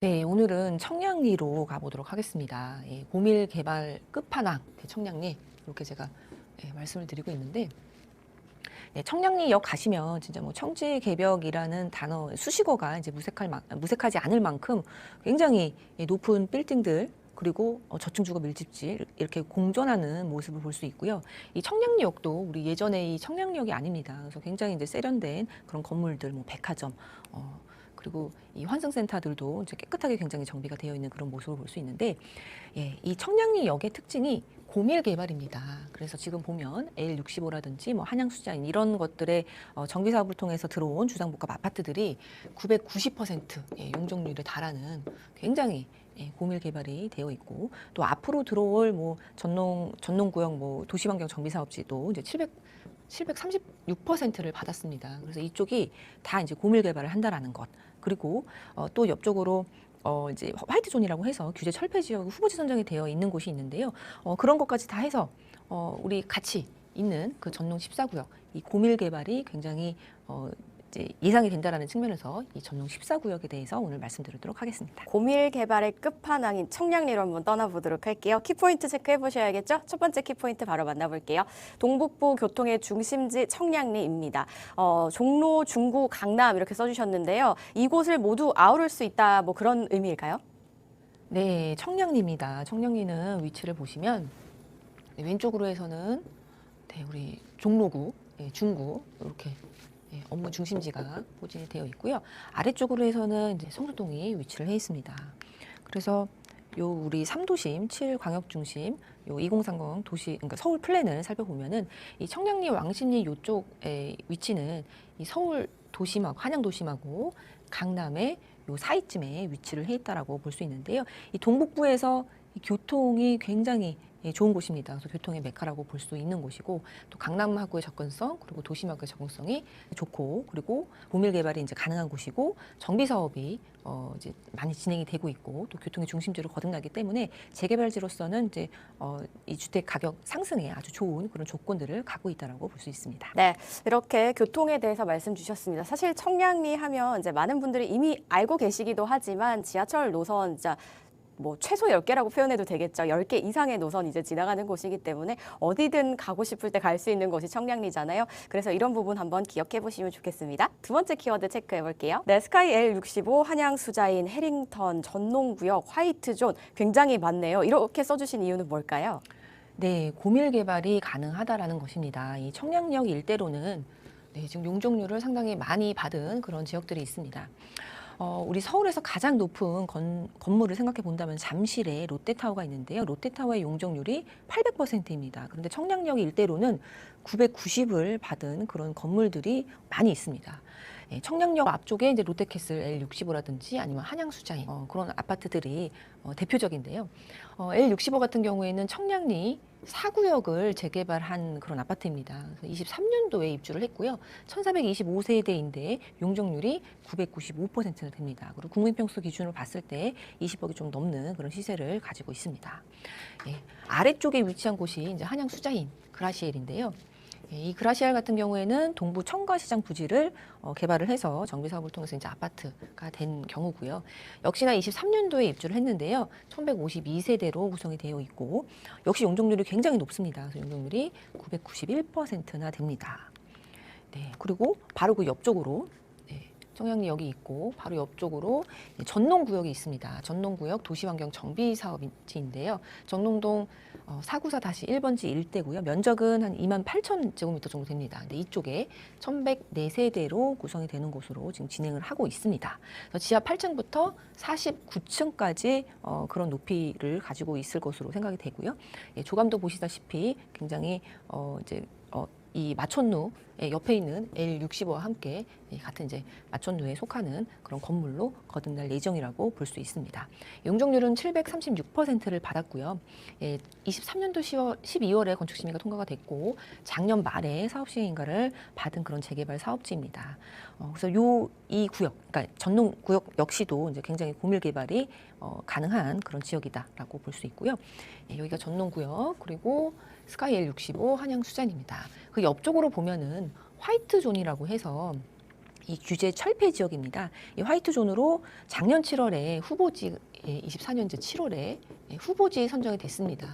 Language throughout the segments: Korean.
네, 오늘은 청량리로 가보도록 하겠습니다. 예, 고밀 개발 끝판왕 네, 청량리 이렇게 제가 예, 말씀을 드리고 있는데 네, 청량리역 가시면 진짜 뭐 청지 개벽이라는 단어 수식어가 이제 무색할 만- 무색하지 않을 만큼 굉장히 예, 높은 빌딩들 그리고 어, 저층 주거 밀집지 이렇게 공존하는 모습을 볼 수 있고요. 이 청량리역도 우리 예전에 이 청량리역이 아닙니다. 그래서 굉장히 이제 세련된 그런 건물들, 뭐 백화점, 어, 그리고 이 환승센터들도 이제 깨끗하게 굉장히 정비가 되어 있는 그런 모습을 볼 수 있는데, 예, 이 청량리 역의 특징이 고밀 개발입니다. 그래서 지금 보면 L65라든지 뭐 한양수자인 이런 것들의 어, 정비 사업을 통해서 들어온 주상복합 아파트들이 990% 예, 용적률에 달하는 굉장히 예, 고밀 개발이 되어 있고 또 앞으로 들어올 뭐 전농 전농 구역 뭐 도시환경 정비 사업지도 이제 700 736%를 받았습니다. 그래서 이쪽이 다 이제 고밀 개발을 한다라는 것. 그리고 어, 또 옆쪽으로 어 이제 화이트 존이라고 해서 규제 철폐 지역 후보지 선정이 되어 있는 곳이 있는데요. 어 그런 것까지 다 해서 어 우리 같이 있는 그 전농 14구역 이 고밀 개발이 굉장히 어 예상이 된다라는 측면에서 이 전농 14구역에 대해서 오늘 말씀드리도록 하겠습니다. 고밀 개발의 끝판왕인 청량리로 한번 떠나보도록 할게요. 키포인트 체크해 보셔야겠죠? 첫 번째 키포인트 바로 만나볼게요. 동북부 교통의 중심지 청량리입니다. 어, 종로, 중구, 강남 이렇게 써주셨는데요. 이곳을 모두 아우를 수 있다 뭐 그런 의미일까요? 네, 청량리입니다. 청량리는 위치를 보시면 네, 왼쪽으로 해서는 네, 우리 종로구, 예, 중구 이렇게 예, 업무 중심지가 포진이 되어 있고요. 아래쪽으로 해서는 이제 성수동이 위치를 해 있습니다. 그래서 요 우리 3도심 7광역 중심 요 2030 도시 그러니까 서울 플랜을 살펴보면은 이 청량리 왕십리 요쪽의 위치는 이 서울 도심하고 한양 도심하고 강남의 요 사이쯤에 위치를 해 있다라고 볼 수 있는데요. 이 동북부에서 이 교통이 굉장히 예, 좋은 곳입니다. 그래서 교통의 메카라고 볼 수 있는 곳이고 또 강남하고의 접근성 그리고 도심하고의 접근성이 좋고 그리고 보밀 개발이 이제 가능한 곳이고 정비 사업이 어 이제 많이 진행이 되고 있고 또 교통의 중심지로 거듭나기 때문에 재개발지로서는 이제 어이 주택 가격 상승에 아주 좋은 그런 조건들을 갖고 있다라고 볼 수 있습니다. 네, 이렇게 교통에 대해서 말씀 주셨습니다. 사실 청량리 하면 이제 많은 분들이 이미 알고 계시기도 하지만 지하철 노선 진짜 뭐 최소 10개라고 표현해도 되겠죠. 10개 이상의 노선이 이제 지나가는 곳이기 때문에 어디든 가고 싶을 때 갈 수 있는 곳이 청량리잖아요. 그래서 이런 부분 한번 기억해 보시면 좋겠습니다. 두 번째 키워드 체크해 볼게요. 네, 스카이 L65 한양 수자인 해링턴 전농구역 화이트존 굉장히 많네요. 이렇게 써주신 이유는 뭘까요? 네, 고밀 개발이 가능하다라는 것입니다. 이 청량역 일대로는 네, 지금 용적률을 상당히 많이 받은 그런 지역들이 있습니다. 어, 우리 서울에서 가장 높은 건, 건물을 생각해 본다면 잠실에 롯데타워가 있는데요. 롯데타워의 용적률이 800%입니다. 그런데 청량역 일대로는 990을 받은 그런 건물들이 많이 있습니다. 예, 청량역 앞쪽에 이제 롯데캐슬 L65라든지 아니면 한양수자인 어, 그런 아파트들이 어, 대표적인데요. 어, L65 같은 경우에는 청량리 4구역을 재개발한 그런 아파트입니다. 23년도에 입주를 했고요. 1425세대인데 용적률이 995%나 됩니다. 그리고 국민평수 기준으로 봤을 때 20억이 좀 넘는 그런 시세를 가지고 있습니다. 예, 아래쪽에 위치한 곳이 이제 한양 수자인 그라시엘인데요. 예, 이 그라시엘 같은 경우에는 동부 청과시장 부지를 어, 개발을 해서 정비 사업을 통해서 이제 아파트가 된 경우고요. 역시나 23년도에 입주를 했는데요. 1152세대로 구성이 되어 있고 역시 용적률이 굉장히 높습니다. 그래서 용적률이 991%나 됩니다. 네, 그리고 바로 그 옆쪽으로 네, 청량리역이 있고 바로 옆쪽으로 네, 전농 구역이 있습니다. 전농 구역 도시환경 정비 사업지인데요. 전농동 어, 494-1번지 일대고요. 면적은 한 2만 8천 제곱미터 정도 됩니다. 근데 이쪽에 1,104세대로 구성이 되는 곳으로 지금 진행을 하고 있습니다. 지하 8층부터 49층까지 어, 그런 높이를 가지고 있을 것으로 생각이 되고요. 예, 조감도 보시다시피 굉장히 어, 이제 어, 이 마천루 의 옆에 있는 L65와 함께 이 같은 이제 마천루에 속하는 그런 건물로 거듭날 예정이라고 볼 수 있습니다. 용적률은 736%를 받았고요. 예, 23년도 10월, 12월에 건축 심의가 통과가 됐고 작년 말에 사업 시행 인가를 받은 그런 재개발 사업지입니다. 어, 그래서 요 이 구역, 그러니까 전농 구역 역시도 이제 굉장히 고밀 개발이 어, 가능한 그런 지역이다라고 볼 수 있고요. 예, 여기가 전농 구역 그리고 스카이 L65 한양 수잔입니다. 그 옆쪽으로 보면은 화이트 존이라고 해서 이 규제 철폐 지역입니다. 이 화이트 존으로 작년 7월에 후보지 예, 24년제 7월에 예, 후보지 선정이 됐습니다.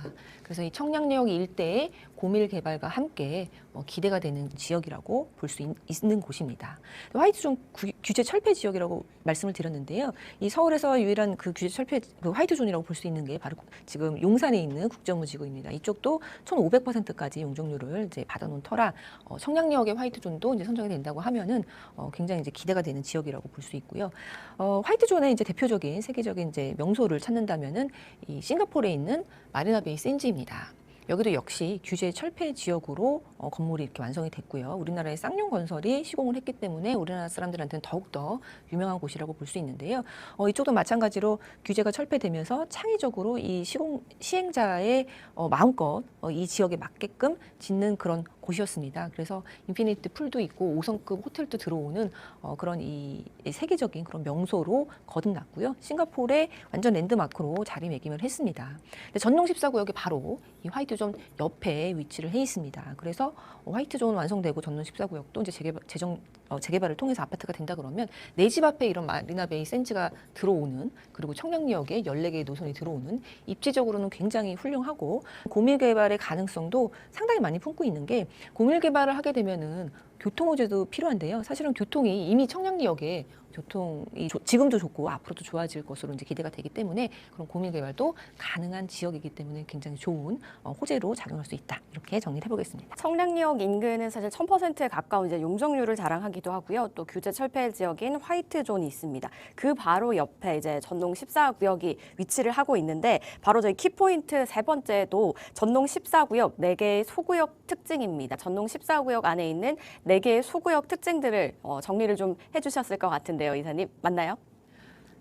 그래서 이 청량역 일대의 고밀 개발과 함께 어, 기대가 되는 지역이라고 볼 수 있는 곳입니다. 화이트 존 구- 규제 철폐 지역이라고 말씀을 드렸는데요. 이 서울에서 유일한 그 규제 철폐 그 화이트 존이라고 볼 수 있는 게 바로 지금 용산에 있는 국정무지구입니다. 이쪽도 1,500%까지 용적률을 이제 받아놓은 터라 어, 청량역의 화이트 존도 이제 선정이 된다고 하면은 어, 굉장히 이제 기대가 되는 지역이라고 볼 수 있고요. 어, 화이트 존의 이제 대표적인 세계적인 이제 명소를 찾는다면은 이 싱가포르에 있는 마리나 베이 샌지입니다. 여기도 역시 규제 철폐 지역으로 어, 건물이 이렇게 완성이 됐고요. 우리나라의 쌍용 건설이 시공을 했기 때문에 우리나라 사람들한테는 더욱더 유명한 곳이라고 볼 수 있는데요. 어, 이쪽도 마찬가지로 규제가 철폐되면서 창의적으로 이 시공 시행자의 어, 마음껏 어, 이 지역에 맞게끔 짓는 그런 곳이었습니다. 그래서 인피니트 풀도 있고 5성급 호텔도 들어오는 어, 그런 이 세계적인 그런 명소로 거듭났고요. 싱가포르의 완전 랜드마크로 자리매김을 했습니다. 전동 14구역이 바로 이 화이트존 옆에 위치를 해 있습니다. 그래서 어, 화이트존 완성되고 전동 14구역도 이제 재개발, 재정, 어, 재개발을 통해서 아파트가 된다 그러면 내 집 앞에 이런 마리나베이 센즈가 들어오는 그리고 청량리역에 14개의 노선이 들어오는 입지적으로는 굉장히 훌륭하고 고밀 개발의 가능성도 상당히 많이 품고 있는 게 고밀 개발을 하게 되면은 교통 호재도 필요한데요. 사실은 교통이 이미 청량리역에 교통이 조- 지금도 좋고 앞으로도 좋아질 것으로 이제 기대가 되기 때문에 그런 고밀 개발도 가능한 지역이기 때문에 굉장히 좋은 어, 호재로 작용할 수 있다. 이렇게 정리를 해보겠습니다. 청량리역 인근은 사실 1000%에 가까운 이제 용적률을 자랑하기도 하고요. 또 규제 철폐 지역인 화이트 존이 있습니다. 그 바로 옆에 이제 전동 14구역이 위치를 하고 있는데 바로 저희 키포인트 세 번째도 전동 14구역 네개의 소구역 특징입니다. 전동 14구역 안에 있는 네개의 소구역 특징들을 어, 정리를 좀 해주셨을 것 같은데 요. 이사님 맞나요?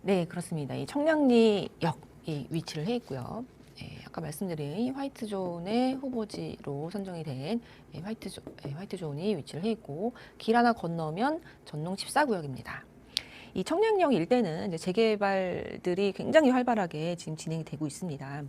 네, 그렇습니다. 이 청량리역 이 위치를 해 있고요. 예, 아까 말씀드린 이 화이트 존의 후보지로 선정이 된 예, 화이트 존, 예, 화이트 존이 위치를 해 있고 길 하나 건너면 전농 14구역입니다. 이 청량역 일대는 이제 재개발들이 굉장히 활발하게 지금 진행이 되고 있습니다.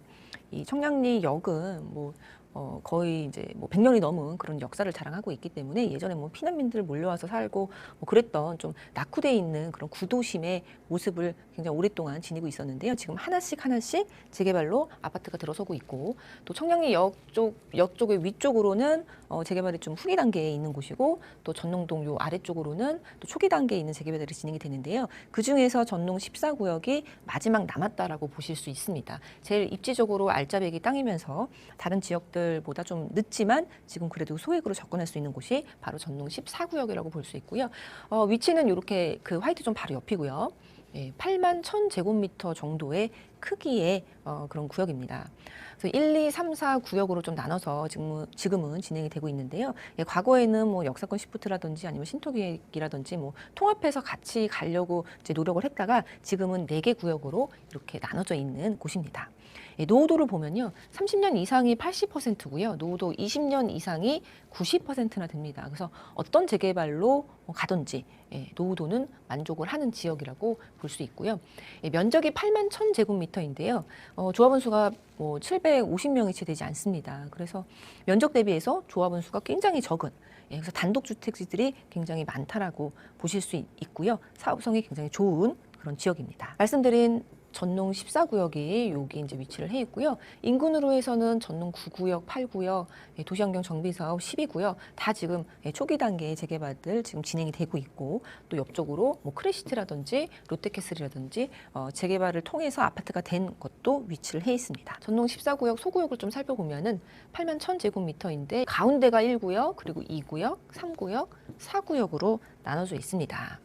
이 청량리 역은 뭐 어, 거의 이제 뭐 100년이 넘은 그런 역사를 자랑하고 있기 때문에 예전에 뭐 피난민들 몰려와서 살고 뭐 그랬던 좀 낙후돼 있는 그런 구도심의 모습을 굉장히 오랫동안 지니고 있었는데요. 지금 하나씩 하나씩 재개발로 아파트가 들어서고 있고 또 청량리 역 쪽, 역 쪽의 위쪽으로는 어, 재개발이 좀 후기 단계에 있는 곳이고 또 전농동 요 아래쪽으로는 또 초기 단계에 있는 재개발들이 진행이 되는데요. 그 중에서 전농 14구역이 마지막 남았다라고 보실 수 있습니다. 제일 입지적으로 알짜배기 땅이면서 다른 지역들 보다 좀 늦지만 지금 그래도 소액으로 접근할 수 있는 곳이 바로 전농 14구역이라고 볼 수 있고요. 어, 위치는 이렇게 그 화이트존 바로 옆이고요. 예, 8만 1천 제곱미터 정도의 크기의 어, 그런 구역입니다. 그래서 1, 2, 3, 4 구역으로 좀 나눠서 지금은, 지금은 진행이 되고 있는데요. 예, 과거에는 뭐 역사권 시프트라든지 아니면 신토기획이라든지 뭐 통합해서 같이 가려고 이제 노력을 했다가 지금은 네개 구역으로 이렇게 나눠져 있는 곳입니다. 예, 노후도를 보면요. 30년 이상이 80%고요. 노후도 20년 이상이 90%나 됩니다. 그래서 어떤 재개발로 어, 가든지 예, 노후도는 만족을 하는 지역이라고 볼 수 있고요. 예, 면적이 8만 1천 제곱미터인데요. 어, 조합원 수가 뭐 750명이 채 되지 않습니다. 그래서 면적 대비해서 조합원 수가 굉장히 적은 예, 그래서 단독 주택지들이 굉장히 많다라고 보실 수 있- 있고요. 사업성이 굉장히 좋은 그런 지역입니다. 말씀드린 전농 14구역이 여기 이제 위치를 해 있고요. 인근으로 해서는 전농 9구역, 8구역, 예, 도시환경 정비 사업 12구역 다 지금 예, 초기 단계의 재개발들 지금 진행이 되고 있고 또 옆쪽으로 뭐 크레시트라든지 롯데캐슬이라든지 어, 재개발을 통해서 아파트가 된 것도 위치를 해 있습니다. 전농 14구역 소구역을 좀 살펴보면은 8만 1천 제곱미터인데 가운데가 1구역 그리고 2구역, 3구역, 4구역으로 나눠져 있습니다.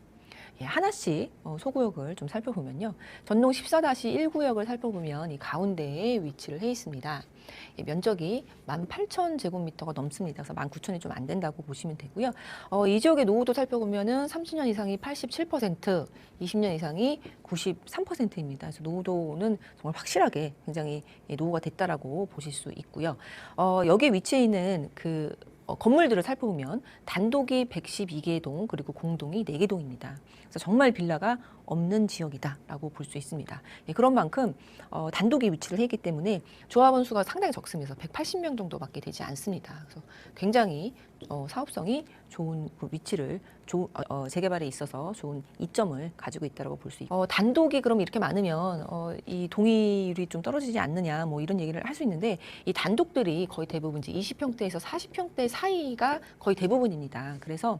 예, 하나씩 어, 소구역을 좀 살펴보면요. 전농 14-1구역을 살펴보면 이 가운데에 위치를 해 있습니다. 예, 면적이 18,000제곱미터가 넘습니다. 그래서 19,000이 좀 안 된다고 보시면 되고요. 어, 이 지역의 노후도 살펴보면은 30년 이상이 87%, 20년 이상이 93%입니다. 그래서 노후도는 정말 확실하게 굉장히 예, 노후가 됐다라고 보실 수 있고요. 어, 여기에 위치해 있는 그 어, 건물들을 살펴보면 단독이 112개 동 그리고 공동이 4개 동입니다. 그래서 정말 빌라가 없는 지역이다라고 볼 수 있습니다. 예, 그런 만큼 어, 단독이 위치를 했기 때문에 조합원 수가 상당히 적습니다. 180명 정도밖에 되지 않습니다. 그래서 굉장히 어, 사업성이 좋은 그 위치를 조, 어, 어, 재개발에 있어서 좋은 이점을 가지고 있다고 볼 수 있고 어, 단독이 그럼 이렇게 많으면 어, 이 동의율이 좀 떨어지지 않느냐 뭐 이런 얘기를 할 수 있는데 이 단독들이 거의 대부분 이제 20평대에서 40평대 사이가 거의 대부분입니다. 그래서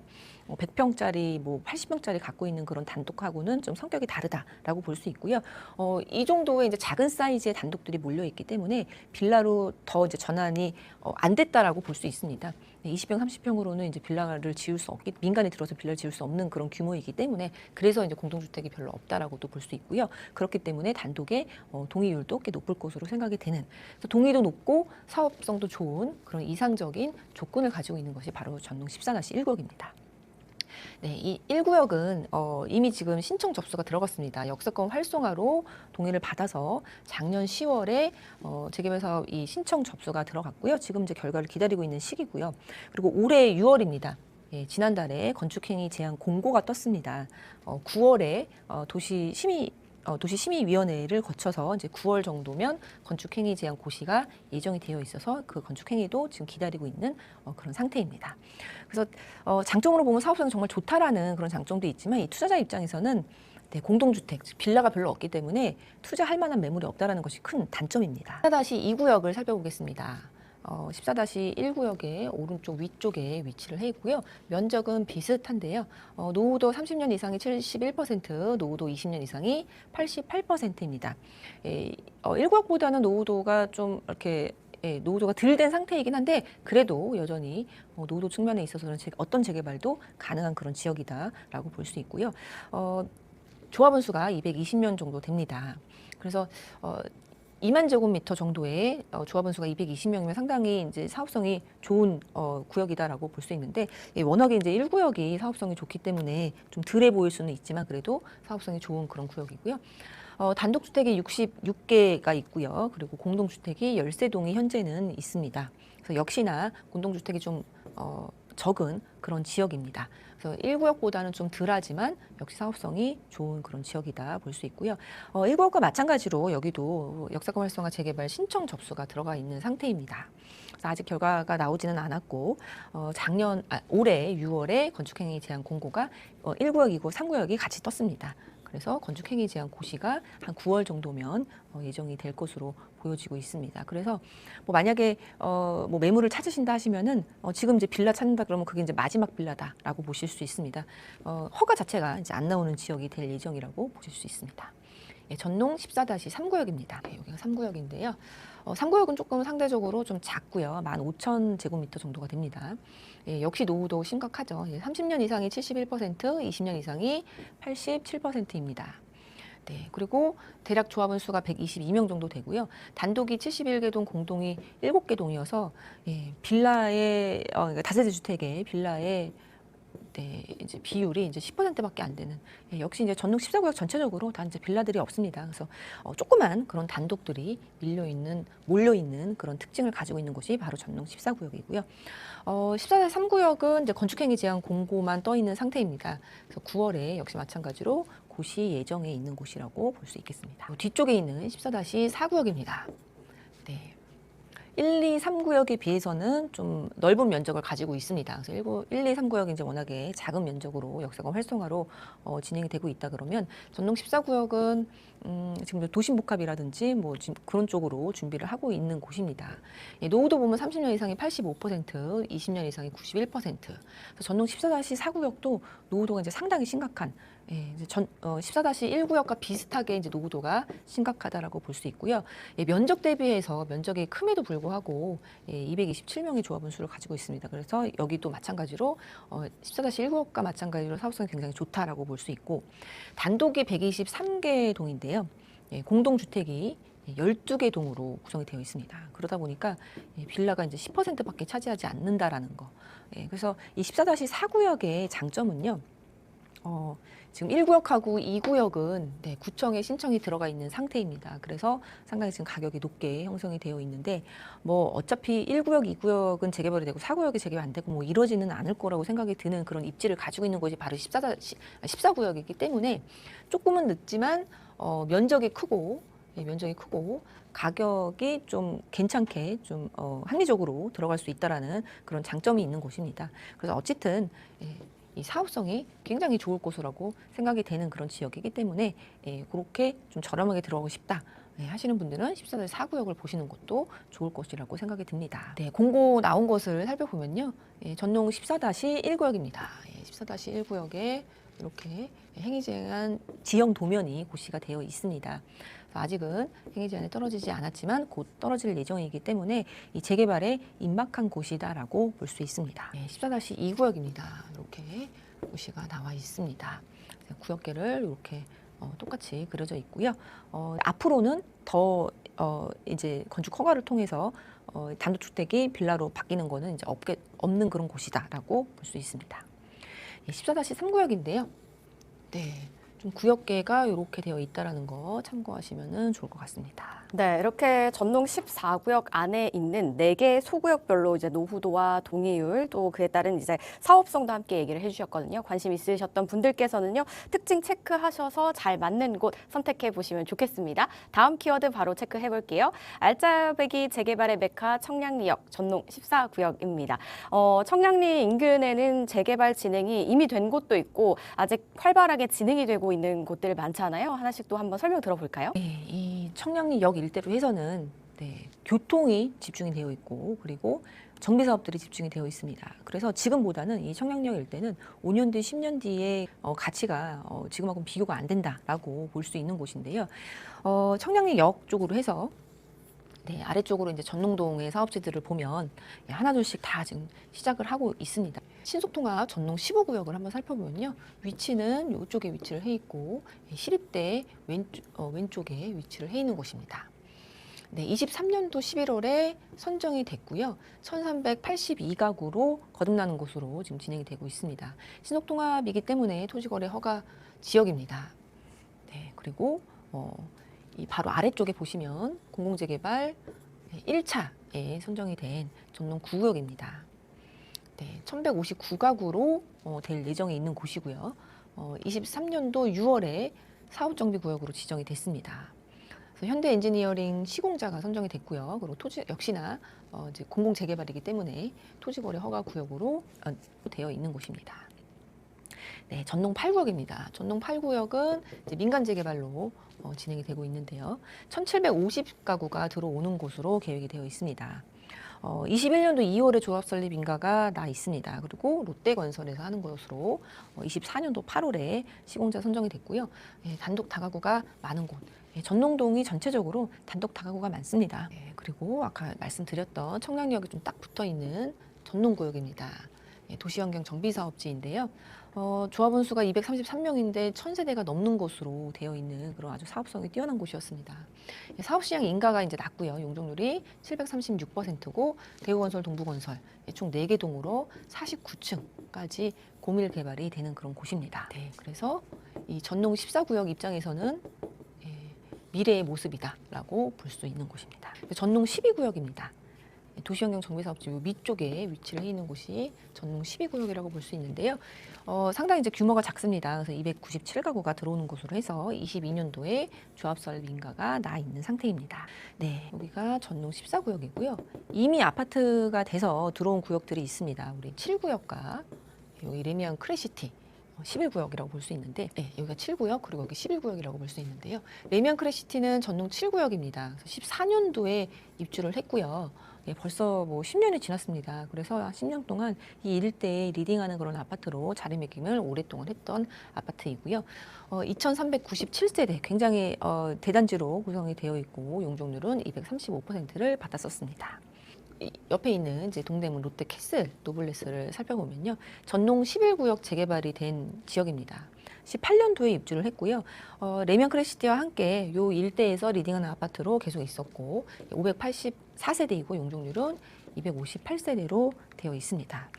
어, 100평짜리 뭐 80평짜리 갖고 있는 그런 단독하고는 좀 성격이 다르다라고 볼 수 있고요. 어, 이 정도의 이제 작은 사이즈의 단독들이 몰려 있기 때문에 빌라로 더 이제 전환이 어, 안 됐다라고 볼 수 있습니다. 네, 20평, 30평으로는 이제 빌라를 지을 수 없기 민간에 들어서 빌라를 지을 수 없는 그런 규모이기 때문에 그래서 이제 공동주택이 별로 없다라고도 볼 수 있고요. 그렇기 때문에 단독의 어, 동의율도 꽤 높을 것으로 생각이 되는 동의도 높고 사업성도 좋은 그런 이상적인 조건을 가지고 있는 것이 바로 전농 14-1구역입니다. 네, 이 1구역은 어, 이미 지금 신청 접수가 들어갔습니다. 역세권 활성화로 동의를 받아서 작년 10월에 어, 재개발 사업 이 신청 접수가 들어갔고요. 지금 이제 결과를 기다리고 있는 시기고요. 그리고 올해 6월입니다. 예, 지난달에 건축행위 제한 공고가 떴습니다. 어, 9월에 어, 도시 심의 어, 도시심의위원회를 거쳐서 이제 9월 정도면 건축행위 제한 고시가 예정이 되어 있어서 그 건축행위도 지금 기다리고 있는 어, 그런 상태입니다. 그래서 어, 장점으로 보면 사업성이 정말 좋다라는 그런 장점도 있지만 이 투자자 입장에서는 네, 공동주택, 즉 빌라가 별로 없기 때문에 투자할 만한 매물이 없다라는 것이 큰 단점입니다. 14-2구역을 살펴보겠습니다. 어, 14-1구역의 오른쪽 위쪽에 위치를 해 있고요. 면적은 비슷한데요. 어, 노후도 30년 이상이 71%, 노후도 20년 이상이 88%입니다. 예, 어, 1구역보다는 노후도가 좀 이렇게 예, 노후도가 덜 된 상태이긴 한데 그래도 여전히 어, 노후도 측면에 있어서는 재- 어떤 재개발도 가능한 그런 지역이다라고 볼 수 있고요. 어, 조합원 수가 220명 정도 됩니다. 그래서 어, 2만 제곱미터 정도의 어, 조합원 수가 220명이면 상당히 이제 사업성이 좋은 어, 구역이다라고 볼 수 있는데 예, 워낙에 이제 1구역이 사업성이 좋기 때문에 좀 덜해 보일 수는 있지만 그래도 사업성이 좋은 그런 구역이고요. 어, 단독주택이 66개가 있고요. 그리고 공동주택이 13동이 현재는 있습니다. 그래서 역시나 공동주택이 좀 어, 적은 그런 지역입니다. 그래서 1구역보다는 좀 덜하지만 역시 사업성이 좋은 그런 지역이다 볼 수 있고요. 어, 1구역과 마찬가지로 여기도 역사권 활성화 재개발 신청 접수가 들어가 있는 상태입니다. 아직 결과가 나오지는 않았고 어, 작년 아, 올해 6월에 건축행위 제한 공고가 어, 1구역이고 3구역이 같이 떴습니다. 그래서 건축행위 제한 고시가 한 9월 정도면 어, 예정이 될 것으로 보여지고 있습니다. 그래서 뭐 만약에 어, 뭐 매물을 찾으신다 하시면은 어, 지금 이제 빌라 찾는다 그러면 그게 이제 마지막 빌라다라고 보실 수 있습니다. 어, 허가 자체가 이제 안 나오는 지역이 될 예정이라고 보실 수 있습니다. 예, 전농 14-3구역입니다. 네, 여기가 3구역인데요. 어, 3구역은 조금 상대적으로 좀 작고요. 15,000제곱미터 정도가 됩니다. 예, 역시 노후도 심각하죠. 예, 30년 이상이 71%, 20년 이상이 87%입니다. 네, 그리고 대략 조합원 수가 122명 정도 되고요. 단독이 71개 동, 공동이 7개 동이어서 예, 빌라의 어, 그러니까 다세대 주택의 빌라의 네, 이제 비율이 이제 10%밖에 안 되는 예, 역시 이제 전국 14구역 전체적으로 다 이제 빌라들이 없습니다. 그래서 어, 조그만 그런 단독들이 밀려 있는 몰려 있는 그런 특징을 가지고 있는 곳이 바로 전농 14구역이고요. 어, 14-3구역은 이제 건축행위 제한 공고만 떠 있는 상태입니다. 그래서 9월에 역시 마찬가지로 고시 예정에 있는 곳이라고 볼 수 있겠습니다. 어, 뒤쪽에 있는 14-4구역입니다. 네. 1, 2, 3구역에 비해서는 좀 넓은 면적을 가지고 있습니다. 그래서 1, 1 2, 3구역이 이제 워낙에 작은 면적으로 역사관 활성화로 어, 진행이 되고 있다 그러면 전농 14구역은 음, 지금 도심 복합이라든지 뭐 지금 그런 쪽으로 준비를 하고 있는 곳입니다. 예, 노후도 보면 30년 이상이 85%, 20년 이상이 91%. 그래서 전농 14-4구역도 노후도가 이제 상당히 심각한 예, 전, 어, 14-1구역과 비슷하게 이제 노후도가 심각하다라고 볼 수 있고요. 예, 면적 대비해서 면적이 큼에도 불구하고 예, 227명의 조합원 수를 가지고 있습니다. 그래서 여기도 마찬가지로 어, 14-1구역과 마찬가지로 사업성이 굉장히 좋다라고 볼 수 있고 단독이 123개 동인데요. 예, 공동주택이 12개 동으로 구성이 되어 있습니다. 그러다 보니까 예, 빌라가 이제 10%밖에 차지하지 않는다라는 거. 예, 그래서 이 14-4구역의 장점은요. 어, 지금 1구역하고 2구역은 네, 구청에 신청이 들어가 있는 상태입니다. 그래서 상당히 지금 가격이 높게 형성이 되어 있는데 뭐 어차피 1구역, 2구역은 재개발이 되고 4구역이 재개발 안 되고 뭐 이러지는 않을 거라고 생각이 드는 그런 입지를 가지고 있는 곳이 바로 14, 14구역이기 때문에 조금은 늦지만 어, 면적이 크고 예, 면적이 크고 가격이 좀 괜찮게 좀 어, 합리적으로 들어갈 수 있다라는 그런 장점이 있는 곳입니다. 그래서 어쨌든 예, 이 사업성이 굉장히 좋을 곳이라고 생각이 되는 그런 지역이기 때문에 예, 그렇게 좀 저렴하게 들어가고 싶다. 예, 하시는 분들은 14대 4구역을 보시는 것도 좋을 것이라고 생각이 듭니다. 네, 공고 나온 것을 살펴보면요. 예, 전농 14-1구역입니다. 예, 14-1구역에 이렇게 행위 제한 지형 도면이 고시가 되어 있습니다. 아직은 행위 제한이 떨어지지 않았지만 곧 떨어질 예정이기 때문에 이 재개발에 임박한 곳이다라고 볼 수 있습니다. 네, 14-2구역입니다. 이렇게 고시가 나와 있습니다. 그래서 구역계를 이렇게 어, 똑같이 그려져 있고요. 어, 앞으로는 더 어, 이제 건축 허가를 통해서 어, 단독주택이 빌라로 바뀌는 거는 이제 없게, 없는 그런 곳이다라고 볼 수 있습니다. 예, 14-3구역인데요. 네, 좀 구역계가 이렇게 되어 있다라는 거 참고하시면 좋을 것 같습니다. 네, 이렇게 전농 14구역 안에 있는 네개 소구역별로 이제 노후도와 동의율 또 그에 따른 이제 사업성도 함께 얘기를 해주셨거든요. 관심 있으셨던 분들께서는요 특징 체크하셔서 잘 맞는 곳 선택해 보시면 좋겠습니다. 다음 키워드 바로 체크해 볼게요. 알짜배기 재개발의 메카 청량리역 전농 14구역입니다. 어, 청량리 인근에는 재개발 진행이 이미 된 곳도 있고 아직 활발하게 진행이 되고 있는 곳들 많잖아요. 하나씩 또 한번 설명 들어볼까요? 네, 이 청량리 역 일대로 해서는 네, 교통이 집중이 되어 있고 그리고 정비 사업들이 집중이 되어 있습니다. 그래서 지금보다는 이 청량리역 일대는 5년 뒤, 10년 뒤에 어, 가치가 어, 지금하고는 비교가 안 된다라고 볼 수 있는 곳인데요. 어, 청량리역 쪽으로 해서 네, 아래쪽으로 이제 전농동의 사업지들을 보면 예, 하나둘씩 다 지금 시작을 하고 있습니다. 신속통합 전농 15구역을 한번 살펴보면요. 위치는 이쪽에 위치를 해 있고 예, 시립대 왼쪽, 어, 왼쪽에 위치를 해 있는 곳입니다. 네, 23년도 11월에 선정이 됐고요. 1382가구로 거듭나는 곳으로 지금 진행이 되고 있습니다. 신속통합이기 때문에 토지거래 허가 지역입니다. 네, 그리고 어, 이 바로 아래쪽에 보시면 공공재개발 1차에 선정이 된 전농 9구역입니다. 네, 1159가구로 어, 될 예정에 있는 곳이고요. 어, 23년도 6월에 사업정비구역으로 지정이 됐습니다. 그래서 현대 엔지니어링 시공자가 선정이 됐고요. 그리고 토지 역시나 어, 이제 공공 재개발이기 때문에 토지거래 허가 구역으로 어, 되어 있는 곳입니다. 네, 전농 8구역입니다. 전농 8구역은 이제 민간 재개발로 어, 진행이 되고 있는데요. 1,750가구가 들어오는 곳으로 계획이 되어 있습니다. 어, 21년도 2월에 조합 설립 인가가 나 있습니다. 그리고 롯데건설에서 하는 것으로 어, 24년도 8월에 시공자 선정이 됐고요. 예, 단독 다가구가 많은 곳. 예, 전농동이 전체적으로 단독 다가구가 많습니다. 예, 그리고 아까 말씀드렸던 청량역이 좀 딱 붙어 있는 전농구역입니다. 예, 도시환경 정비 사업지인데요. 어, 조합원 수가 233명인데 1000세대가 넘는 곳으로 되어 있는 그런 아주 사업성이 뛰어난 곳이었습니다. 예, 사업 시장 인가가 이제 낮고요. 용적률이 736%고 대우건설, 동부건설 예, 총 4개 동으로 49층까지 고밀 개발이 되는 그런 곳입니다. 네, 그래서 이 전농 14구역 입장에서는 예, 미래의 모습이다라고 볼 수 있는 곳입니다. 전농 12구역입니다. 도시환경 정비사업지 요 밑쪽에 위치를 해 있는 곳이 전농 12구역이라고 볼 수 있는데요. 어, 상당히 이제 규모가 작습니다. 그래서 297가구가 들어오는 곳으로 해서 22년도에 조합설 민가가 나 있는 상태입니다. 네, 여기가 전농 14구역이고요. 이미 아파트가 돼서 들어온 구역들이 있습니다. 우리 7구역과 여기 레미안 크래시티 11구역이라고 볼 수 있는데 네, 여기가 7구역 그리고 여기 11구역이라고 볼 수 있는데요. 레미안 크래시티는 전농 7구역입니다. 그래서 14년도에 입주를 했고요. 예, 벌써 뭐 10년이 지났습니다. 그래서 10년 동안 이 일대에 리딩하는 그런 아파트로 자리매김을 오랫동안 했던 아파트이고요. 어, 2,397세대 굉장히 어, 대단지로 구성이 되어 있고 용적률은 235%를 받았었습니다. 이 옆에 있는 이제 동대문 롯데 캐슬 노블레스를 살펴보면요. 전농 11구역 재개발이 된 지역입니다. 18년도에 입주를 했고요. 어, 레미안 크래시티와 함께 요 일대에서 리딩하는 아파트로 계속 있었고 584세대이고 용적률은 258세대로 되어 있습니다.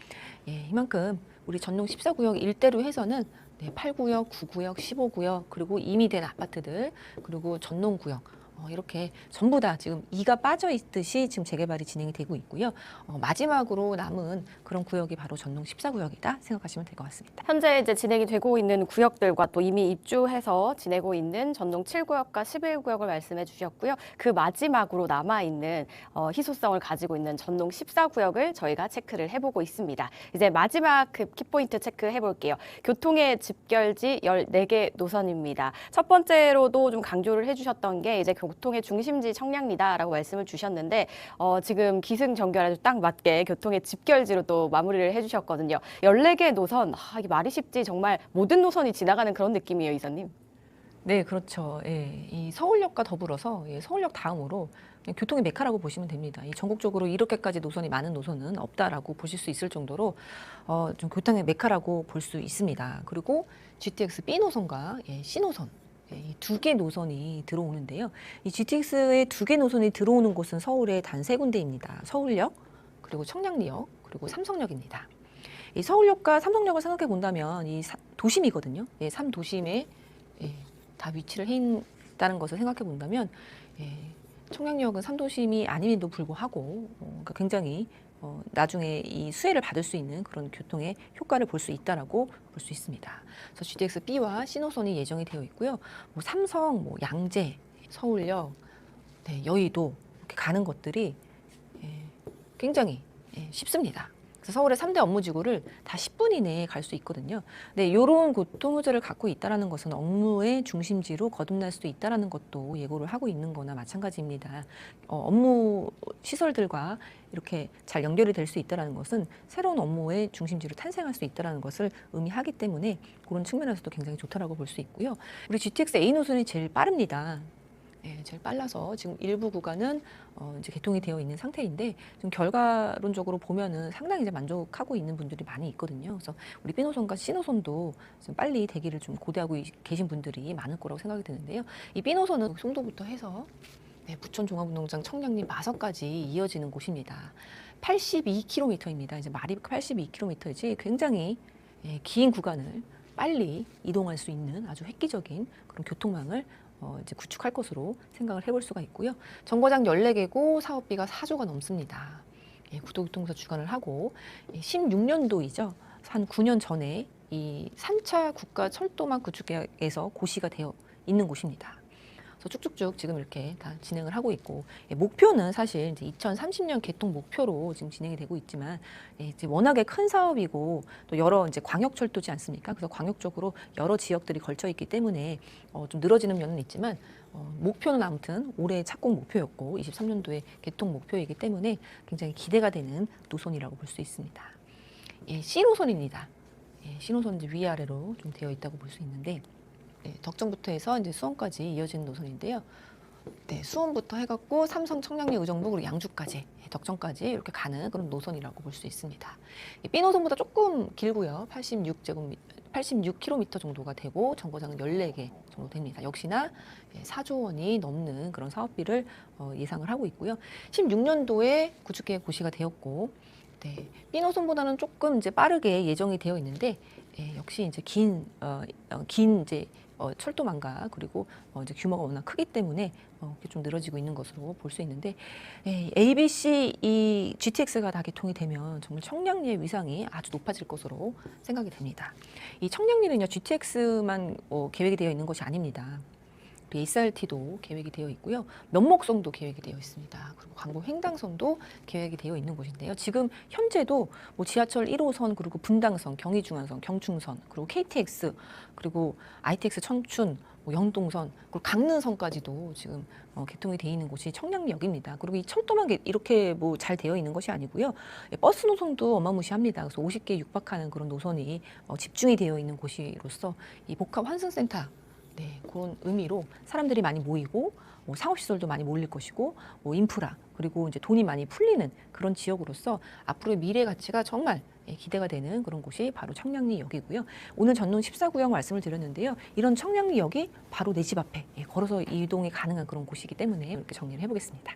예, 이만큼 우리 전농 14구역 일대로 해서는 네, 8구역, 9구역, 15구역 그리고 이미 된 아파트들 그리고 전농구역 어, 이렇게 전부 다 지금 이가 빠져 있듯이 지금 재개발이 진행이 되고 있고요. 어, 마지막으로 남은 그런 구역이 바로 전농 14구역이다 생각하시면 될 것 같습니다. 현재 이제 진행이 되고 있는 구역들과 또 이미 입주해서 지내고 있는 전동 7구역과 11구역을 말씀해 주셨고요. 그 마지막으로 남아 있는 어, 희소성을 가지고 있는 전동 14구역을 저희가 체크를 해보고 있습니다. 이제 마지막 그 키포인트 체크해 볼게요. 교통의 집결지 14개 노선입니다. 첫 번째로도 좀 강조를 해주셨던 게 이제 교 통의 중심지 청량리다라고 말씀을 주셨는데 어, 지금 기승전결 아주 딱 맞게 교통의 집결지로 또 마무리를 해주셨거든요. 14개 노선, 아, 이게 말이 쉽지 정말 모든 노선이 지나가는 그런 느낌이에요, 이사님. 네, 그렇죠. 예, 이 서울역과 더불어서 예, 서울역 다음으로 교통의 메카라고 보시면 됩니다. 이 전국적으로 이렇게까지 노선이 많은 노선은 없다라고 보실 수 있을 정도로 어, 좀 교통의 메카라고 볼 수 있습니다. 그리고 GTX B 노선과 예, C 노선 이 두 개 노선이 들어오는데요. 이 GTX의 두 개 노선이 들어오는 곳은 서울의 단 세 군데입니다. 서울역, 그리고 청량리역, 그리고 삼성역입니다. 이 서울역과 삼성역을 생각해 본다면 이 사- 도심이거든요. 예, 삼 도심에 예, 다 위치를 해 있다는 것을 생각해 본다면 예, 청량역은 삼도심이 아님에도 불구하고 어, 그러니까 굉장히 어, 나중에 이 수혜를 받을 수 있는 그런 교통의 효과를 볼 수 있다라고 볼 수 있습니다. 그래서 GTX B와 C 노선이 예정이 되어 있고요. 뭐 삼성, 뭐 양재, 서울역, 네, 여의도 이렇게 가는 것들이 예, 굉장히 예, 쉽습니다. 그래서 서울의 3대 업무지구를 다 10분 이내에 갈 수 있거든요. 네, 이런 교통호재를 갖고 있다라는 것은 업무의 중심지로 거듭날 수도 있다라는 것도 예고를 하고 있는 거나 마찬가지입니다. 어, 업무 시설들과 이렇게 잘 연결이 될 수 있다라는 것은 새로운 업무의 중심지로 탄생할 수 있다라는 것을 의미하기 때문에 그런 측면에서도 굉장히 좋다라고 볼 수 있고요. 우리 GTX A 노선이 제일 빠릅니다. 예, 제일 빨라서 지금 일부 구간은 어, 이제 개통이 되어 있는 상태인데 좀 결과론적으로 보면은 상당히 이제 만족하고 있는 분들이 많이 있거든요. 그래서 우리 B 노선과 노선도 좀 빨리 되기를 좀 고대하고 이- 계신 분들이 많을 거라고 생각이 드는데요. 이 B 노선은 송도부터 해서 네, 부천 종합운동장 청량리 마석까지 이어지는 곳입니다. 82km입니다. 이제 말이 82km이지 굉장히 예, 긴 구간을 빨리 이동할 수 있는 아주 획기적인 그런 교통망을 어, 이제 구축할 것으로 생각을 해볼 수가 있고요. 정거장 14개고 사업비가 4조가 넘습니다. 예, 구도교통사 주관을 하고 예, 16년도이죠. 한 9년 전에 이 3차 국가 철도망 구축계획에서 고시가 되어 있는 곳입니다. 그래서 쭉쭉쭉 지금 이렇게 다 진행을 하고 있고 예, 목표는 사실 이제 2030년 개통 목표로 지금 진행이 되고 있지만 예, 이제 워낙에 큰 사업이고 또 여러 이제 광역철도지 않습니까? 그래서 광역적으로 여러 지역들이 걸쳐 있기 때문에 어, 좀 늘어지는 면은 있지만 어, 목표는 아무튼 올해 착공 목표였고 23년도에 개통 목표이기 때문에 굉장히 기대가 되는 노선이라고 볼 수 있습니다. 예, C 노선입니다. 예, 이제 위아래로 좀 되어 있다고 볼 수 있는데 예, 덕정부터 해서 이제 수원까지 이어지는 노선인데요. 네, 수원부터 해갖고 삼성, 청량리, 의정부 그리고 양주까지 예, 덕정까지 이렇게 가는 그런 노선이라고 볼 수 있습니다. 이 B 노선보다 조금 길고요. 86제곱 86km 정도가 되고 정거장은 14개 정도 됩니다. 역시나 예, 4조 원이 넘는 그런 사업비를 어, 예상을 하고 있고요. 16년도에 구축계획 고시가 되었고 네, B 노선보다는 조금 이제 빠르게 예정이 되어 있는데 예, 역시 이제 긴, 어, 어, 긴 이제 어, 철도망가 그리고 어, 이제 규모가 워낙 크기 때문에 어, 이렇게 좀 늘어지고 있는 것으로 볼 수 있는데 예, ABC 이 GTX가 다 개통이 되면 정말 청량리의 위상이 아주 높아질 것으로 생각이 됩니다. 이 청량리는요 GTX만 어, 계획이 되어 있는 것이 아닙니다. 우리 SRT도 계획이 되어 있고요. 면목성도 계획이 되어 있습니다. 그리고 광복 횡단선도 계획이 되어 있는 곳인데요. 지금 현재도 뭐 지하철 1호선 그리고 분당선, 경의중앙선, 경충선 그리고 KTX 그리고 ITX 청춘, 뭐 영동선 그리고 강릉선까지도 지금 어, 개통이 되어 있는 곳이 청량리역입니다. 그리고 이 철도만 게- 이렇게 뭐 잘 되어 있는 것이 아니고요. 예, 버스 노선도 어마무시합니다. 그래서 50개 육박하는 그런 노선이 어, 집중이 되어 있는 곳이로서 이 복합 환승센터 네, 그런 의미로 사람들이 많이 모이고 뭐 상업시설도 많이 몰릴 것이고 뭐 인프라 그리고 이제 돈이 많이 풀리는 그런 지역으로서 앞으로의 미래 가치가 정말 예, 기대가 되는 그런 곳이 바로 청량리역이고요. 오늘 전론 14구역 말씀을 드렸는데요. 이런 청량리역이 바로 내 집 앞에 예, 걸어서 이동이 가능한 그런 곳이기 때문에 이렇게 정리를 해보겠습니다.